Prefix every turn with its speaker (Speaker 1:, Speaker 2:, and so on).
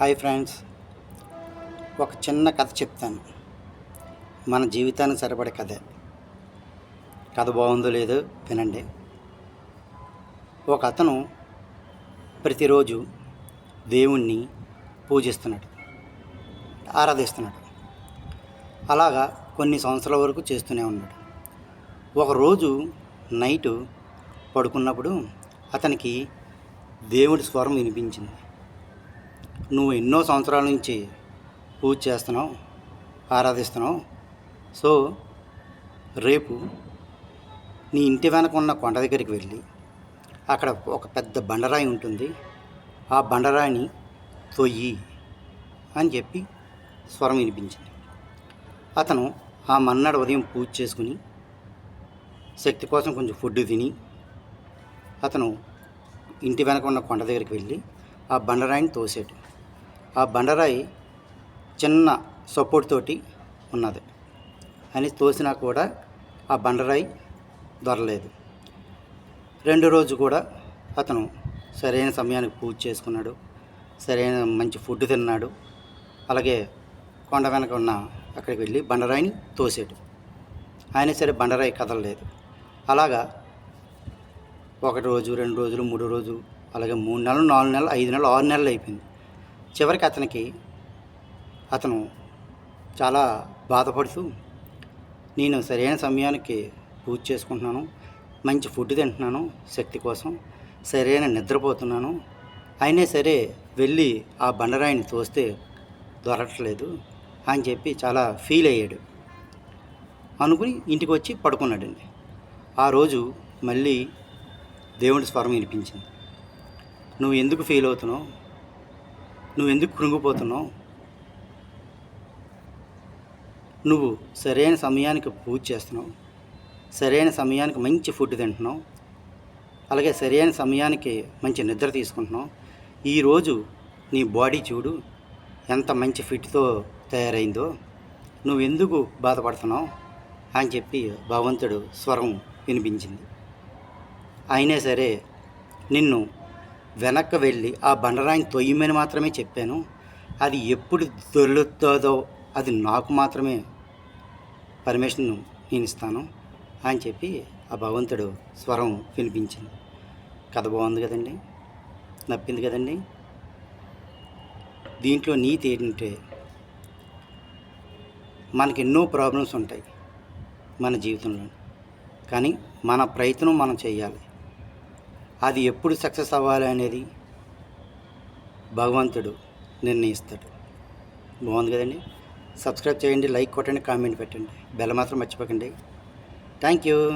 Speaker 1: Hi friends. ఒక చిన్న కథ చెప్తాను. మన జీవితానికి సరిపడే కథే. కథ బాగుందో లేదో వినండి. ఒక అతను ప్రతిరోజు దేవుణ్ణి పూజిస్తున్నాడు ఆరాధిస్తున్నాడు. అలాగా కొన్ని సంవత్సరాల వరకు చేస్తూనే ఉన్నాడు. ఒకరోజు నైటు పడుకున్నప్పుడు అతనికి దేవుడి స్వరం వినిపించింది. నువ్వు ఎన్నో సంవత్సరాల నుంచి పూజ చేస్తున్నావు ఆరాధిస్తున్నావు. సో రేపు నీ ఇంటి వెనక ఉన్న కొండ దగ్గరికి వెళ్ళి అక్కడ ఒక పెద్ద బండరాయి ఉంటుంది. ఆ బండరాయిని తొయ్యి అని చెప్పి స్వరం వినిపించింది. అతను ఆ మన్నాడు ఉదయం పూజ చేసుకుని శక్తి కోసం కొంచెం ఫుడ్ తిని అతను ఇంటి వెనక ఉన్న కొండ దగ్గరికి వెళ్ళి ఆ బండరాయిని తోసాడు. ఆ బండరాయి చిన్న సపోర్ట్ తోటి ఉన్నది. అని తోసినా కూడా ఆ బండరాయి దొరలేదు. రెండు రోజు కూడా అతను సరైన సమయానికి పూజ చేసుకున్నాడు. సరైన మంచి ఫుడ్ తిన్నాడు. అలాగే కొండ వెనక ఉన్న అక్కడికి వెళ్ళి బండరాయిని తోసాడు. ఆయన సరే బండరాయి కదలలేదు. అలాగా ఒకటి రోజు రెండు రోజులు మూడు రోజు అలాగే మూడు నెలలు నాలుగు నెలలు ఐదు నెలలు ఆరు నెలలు అయిపోయింది. చివరికి అతనికి అతను చాలా బాధపడుతూ నేను సరైన సమయానికి పూజ చేసుకుంటున్నాను మంచి ఫుడ్ తింటున్నాను శక్తి కోసం సరైన నిద్రపోతున్నాను. అయినా సరే వెళ్ళి ఆ బండరాయిని తోస్తే దొరకట్లేదు అని చెప్పి చాలా ఫీల్ అయ్యాడు. అనుకుని ఇంటికి వచ్చి పడుకున్నాడండి. ఆ రోజు మళ్ళీ దేవుడి స్వరం వినిపించింది. నువ్వు ఎందుకు ఫీల్ అవుతున్నావు? నువ్వు ఎందుకు కృంగిపోతున్నావు? నువ్వు సరైన సమయానికి పూజ చేస్తున్నావు. సరైన సమయానికి మంచి ఫుడ్ తింటున్నావు. అలాగే సరైన సమయానికి మంచి నిద్ర తీసుకుంటున్నావు. ఈరోజు నీ బాడీ చూడు ఎంత మంచి ఫిట్తో తయారైందో. నువ్వు ఎందుకు బాధపడుతున్నావు? అని చెప్పి భగవంతుడు స్వరం వినిపించింది. అయినా సరే నిన్ను వెనక్కి వెళ్ళి ఆ బండరాయిని తొయ్యమని మాత్రమే చెప్పాను. అది ఎప్పుడు దొరుకుతుందో అది నాకు మాత్రమే పర్మిషన్ నేను ఇస్తాను అని చెప్పి ఆ భగవంతుడు స్వరం వినిపించింది. కథ బాగుంది కదండి? నప్పింది కదండి? దీంట్లో నీతి ఏంటంటే మనకి ఎన్నో ప్రాబ్లమ్స్ ఉంటాయి మన జీవితంలో. కానీ మన ప్రయత్నం మనం చేయాలి. అది ఎప్పుడు సక్సెస్ అవ్వాలి అనేది భగవంతుడు నిర్ణయిస్తాడు. బాగుంది కదండి? సబ్స్క్రైబ్ చేయండి లైక్ కొట్టండి కామెంట్ పెట్టండి. బెల్ మాత్రం మర్చిపోకండి. Thank you.